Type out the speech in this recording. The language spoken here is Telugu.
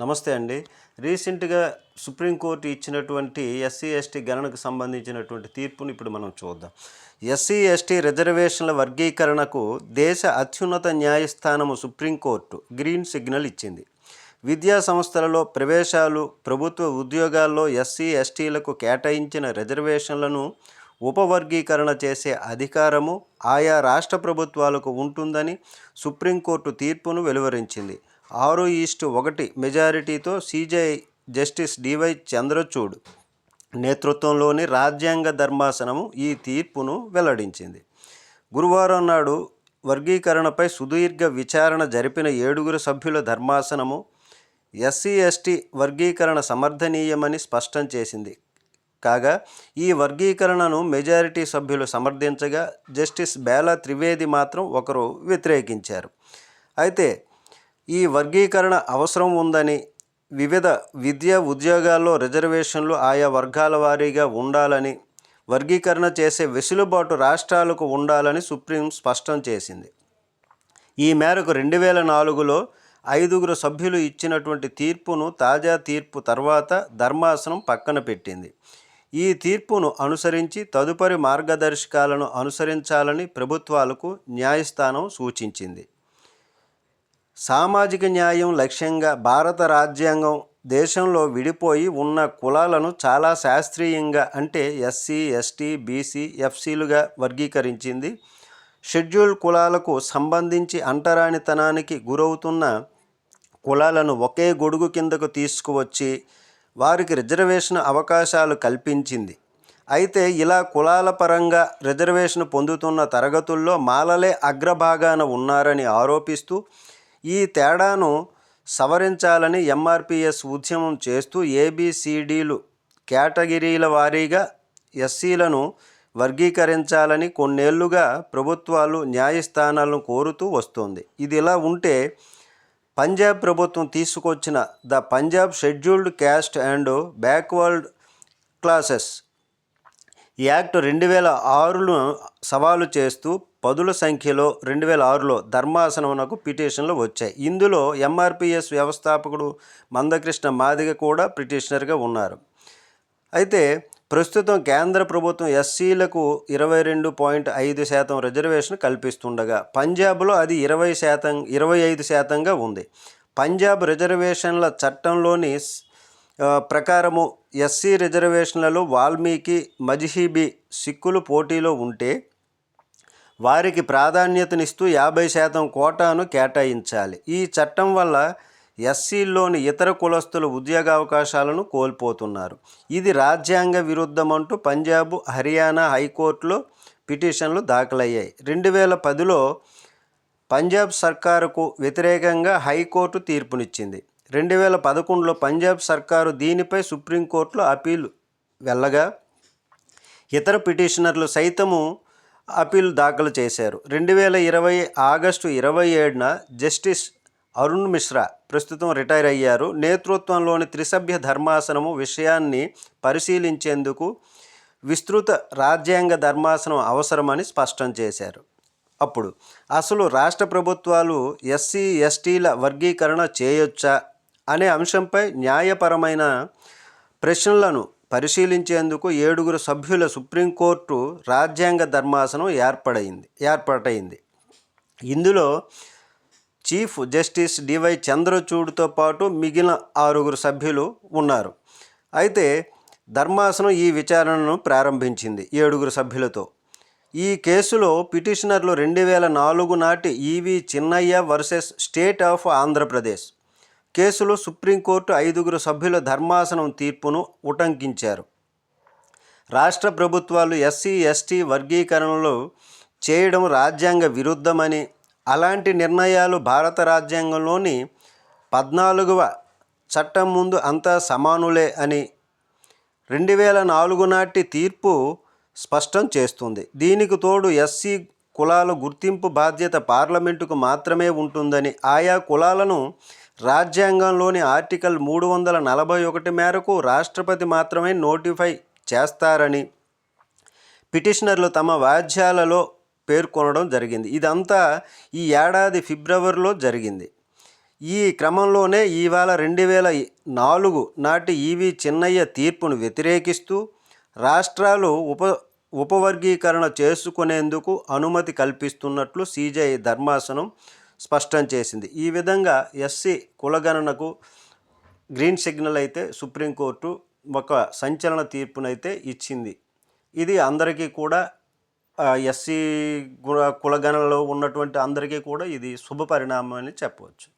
నమస్తే అండి. రీసెంట్గా సుప్రీంకోర్టు ఇచ్చినటువంటి ఎస్సీ ఎస్టీ గణనకు సంబంధించినటువంటి తీర్పును ఇప్పుడు మనం చూద్దాం. ఎస్సీ ఎస్టీ రిజర్వేషన్ల వర్గీకరణకు దేశ అత్యున్నత న్యాయస్థానము సుప్రీంకోర్టు గ్రీన్ సిగ్నల్ ఇచ్చింది. విద్యా సంస్థలలో ప్రవేశాలు ప్రభుత్వ ఉద్యోగాల్లో ఎస్సీ ఎస్టీలకు కేటాయించిన రిజర్వేషన్లను ఉపవర్గీకరణ చేసే అధికారము ఆయా రాష్ట్ర ప్రభుత్వాలకు ఉంటుందని సుప్రీంకోర్టు తీర్పును వెలువరించింది. ఆరు ఈస్ట్ ఒకటి మెజారిటీతో సీజేఐ జస్టిస్ డివై చంద్రచూడ్ నేతృత్వంలోని రాజ్యాంగ ధర్మాసనము ఈ తీర్పును వెల్లడించింది. గురువారం నాడు వర్గీకరణపై సుదీర్ఘ విచారణ జరిపిన ఏడుగురు సభ్యుల ధర్మాసనము ఎస్సీ ఎస్టీ వర్గీకరణ సమర్థనీయమని స్పష్టం చేసింది. కాగా ఈ వర్గీకరణను మెజారిటీ సభ్యులు సమర్థించగా జస్టిస్ బేలా త్రివేది మాత్రం ఒకరు వ్యతిరేకించారు. అయితే ఈ వర్గీకరణ అవసరం ఉందని వివిధ విద్యా ఉద్యోగాల్లో రిజర్వేషన్లు ఆయా వర్గాల వారీగా ఉండాలని వర్గీకరణ చేసే వెసులుబాటు రాష్ట్రాలకు ఉండాలని సుప్రీం స్పష్టం చేసింది. ఈ మేరకు రెండు వేల నాలుగులో ఐదుగురు సభ్యులు ఇచ్చినటువంటి తీర్పును తాజా తీర్పు తర్వాత ధర్మాసనం పక్కన పెట్టింది. ఈ తీర్పును అనుసరించి తదుపరి మార్గదర్శకాలను అనుసరించాలని ప్రభుత్వాలకు న్యాయస్థానం సూచించింది. సామాజిక న్యాయం లక్ష్యంగా భారత రాజ్యాంగం దేశంలో విడిపోయి ఉన్న కులాలను చాలా శాస్త్రీయంగా అంటే ఎస్సీ ఎస్టీ బీసీ ఎఫ్సీలుగా వర్గీకరించింది. షెడ్యూల్ కులాలకు సంబంధించి అంటరానితనానికి గురవుతున్న కులాలను ఒకే గొడుగు కిందకు తీసుకువచ్చి వారికి రిజర్వేషన్ అవకాశాలు కల్పించింది. అయితే ఇలా కులాల పరంగా రిజర్వేషన్ పొందుతున్న తరగతుల్లో మాలలే అగ్రభాగాన ఉన్నారని ఆరోపిస్తూ ఈ తేడాను సవరించాలని ఎంఆర్పిఎస్ ఉద్యమం చేస్తూ ఏబిసిడీలు కేటగిరీల వారీగా ఎస్సీలను వర్గీకరించాలని కొన్నేళ్ళుగా ప్రభుత్వాలు న్యాయస్థానాలను కోరుతూ వస్తోంది. ఇది ఇలా ఉంటే పంజాబ్ ప్రభుత్వం తీసుకొచ్చిన the Punjab scheduled caste and backward classes act రెండు వేల ఆరును సవాలు చేస్తూ పదుల సంఖ్యలో రెండు వేల ఆరులో ధర్మాసనమునకు పిటిషన్లు వచ్చాయి. ఇందులో ఎంఆర్పిఎస్ వ్యవస్థాపకుడు మందకృష్ణ మాదిగ కూడా పిటిషనర్గా ఉన్నారు. అయితే ప్రస్తుతం కేంద్ర ప్రభుత్వం ఎస్సీలకు ఇరవై రెండు పాయింట్ ఐదు శాతం రిజర్వేషన్ కల్పిస్తుండగా పంజాబ్లో అది ఇరవై శాతం ఇరవై ఐదు శాతంగా ఉంది. పంజాబ్ రిజర్వేషన్ల చట్టంలోని ప్రకారము ఎస్సీ రిజర్వేషన్లలో వాల్మీకి మజిహీబీ సిక్కులు పోటీలో ఉంటే వారికి ప్రాధాన్యతనిస్తూ యాభై శాతం కోటాను కేటాయించాలి. ఈ చట్టం వల్ల ఎస్సీల్లోని ఇతర కులస్తుల ఉద్యోగావకాశాలను కోల్పోతున్నారు. ఇది రాజ్యాంగ విరుద్ధమంటూ పంజాబ్ హర్యానా హైకోర్టులో పిటిషన్లు దాఖలయ్యాయి. రెండు వేల పదిలో పంజాబ్ సర్కారుకు వ్యతిరేకంగా హైకోర్టు తీర్పునిచ్చింది. రెండు వేల పదకొండులో పంజాబ్ సర్కారు దీనిపై సుప్రీంకోర్టులో అప్పీలు వెళ్ళగా ఇతర పిటిషనర్లు సైతము అప్పీల్ దాఖలు చేశారు. రెండు వేల ఇరవై ఆగస్టు ఇరవై ఏడున జస్టిస్ అరుణ్ మిశ్రా ప్రస్తుతం రిటైర్ అయ్యారు. నేతృత్వంలోని త్రిసభ్య ధర్మాసనము విషయాన్ని పరిశీలించేందుకు విస్తృత రాజ్యాంగ ధర్మాసనం అవసరమని స్పష్టం చేశారు. అప్పుడు అసలు రాష్ట్ర ప్రభుత్వాలు ఎస్సీ ఎస్టీల వర్గీకరణ చేయొచ్చా అనే అంశంపై న్యాయపరమైన ప్రశ్నలను పరిశీలించేందుకు ఏడుగురు సభ్యుల సుప్రీంకోర్టు రాజ్యాంగ ధర్మాసనం ఏర్పడైంది ఏర్పాటైంది ఇందులో చీఫ్ జస్టిస్ డివై చంద్రచూడ్తో పాటు మిగిలిన ఆరుగురు సభ్యులు ఉన్నారు. అయితే ధర్మాసనం ఈ విచారణను ప్రారంభించింది ఏడుగురు సభ్యులతో. ఈ కేసులో పిటిషనర్లు రెండు వేల నాలుగు నాటి ఈవి Chinnaiah versus state of Andhra Pradesh కేసులో సుప్రీంకోర్టు ఐదుగురు సభ్యుల ధర్మాసనం తీర్పును ఉటంకించారు. రాష్ట్ర ప్రభుత్వాలు ఎస్సీ ఎస్టీ వర్గీకరణలు చేయడం రాజ్యాంగ విరుద్ధమని అలాంటి నిర్ణయాలు భారత రాజ్యాంగంలోని పద్నాలుగవ చట్టం ముందు అంతా సమానులే అని రెండు వేల నాలుగు నాటి తీర్పు స్పష్టం చేస్తుంది. దీనికి తోడు ఎస్సీ కులాల గుర్తింపు బాధ్యత పార్లమెంటుకు మాత్రమే ఉంటుందని ఆయా కులాలను రాజ్యాంగంలోని ఆర్టికల్ మూడు వందల నలభై ఒకటి మేరకు రాష్ట్రపతి మాత్రమే నోటిఫై చేస్తారని పిటిషనర్లు తమ వాద్యాలలో పేర్కొనడం జరిగింది. ఇదంతా ఈ ఏడాది ఫిబ్రవరిలో జరిగింది. ఈ క్రమంలోనే ఇవాళ రెండు వేల నాలుగు నాటి ఈవి చిన్నయ్య తీర్పును వ్యతిరేకిస్తూ రాష్ట్రాలు ఉప ఉపవర్గీకరణ చేసుకునేందుకు అనుమతి కల్పిస్తున్నట్లు సిజై ధర్మాసనం స్పష్టం చేసింది. ఈ విధంగా ఎస్సీ కులగణనకు గ్రీన్ సిగ్నల్ అయితే సుప్రీంకోర్టు ఒక సంచలన తీర్పునైతే ఇచ్చింది. ఇది అందరికీ కూడా ఎస్సీ కులగణనలో ఉన్నటువంటి అందరికీ కూడా ఇది శుభ పరిణామం అని చెప్పవచ్చు.